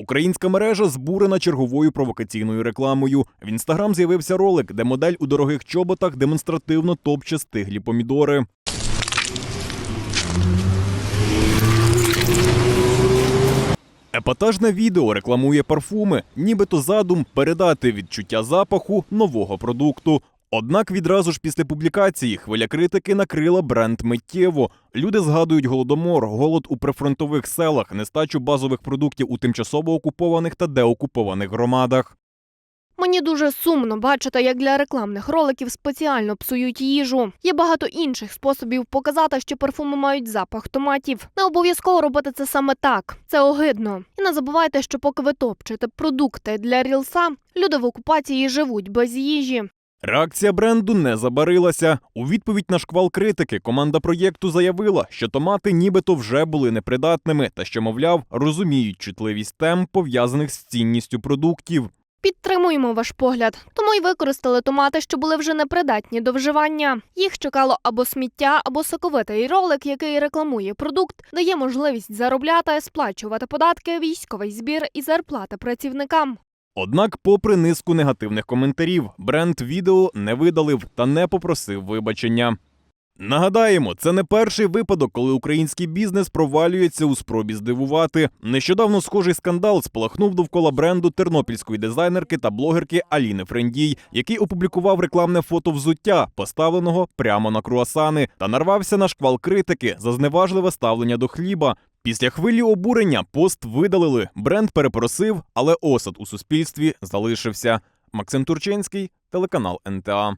Українська мережа збурена черговою провокаційною рекламою. В інстаграм з'явився ролик, де модель у дорогих чоботах демонстративно топче стиглі помідори. Епатажне відео рекламує парфуми, нібито задум передати відчуття запаху нового продукту. Однак відразу ж після публікації хвиля критики накрила бренд миттєво. Люди згадують голодомор, голод у прифронтових селах, нестачу базових продуктів у тимчасово окупованих та деокупованих громадах. Мені дуже сумно бачити, як для рекламних роликів спеціально псують їжу. Є багато інших способів показати, що парфуми мають запах томатів. Не обов'язково робити це саме так. Це огидно. І не забувайте, що поки ви топчете продукти для рілса, люди в окупації живуть без їжі. Реакція бренду не забарилася. У відповідь на шквал критики команда проєкту заявила, що томати нібито вже були непридатними та що, мовляв, розуміють чутливість тем, пов'язаних з цінністю продуктів. Підтримуємо ваш погляд, тому й використали томати, що були вже непридатні до вживання. Їх чекало або сміття, або соковитий ролик, який рекламує продукт, дає можливість заробляти, сплачувати податки, військовий збір і зарплати працівникам. Однак, попри низку негативних коментарів, бренд відео не видалив та не попросив вибачення. Нагадаємо, це не перший випадок, коли український бізнес провалюється у спробі здивувати. Нещодавно схожий скандал спалахнув довкола бренду тернопільської дизайнерки та блогерки Аліни Френдій, який опублікував рекламне фото взуття, поставленого прямо на круасани, та нарвався на шквал критики за зневажливе ставлення до хліба. Після хвилі обурення пост видалили. Бренд перепросив, але осад у суспільстві залишився. Максим Турчинський, телеканал НТА.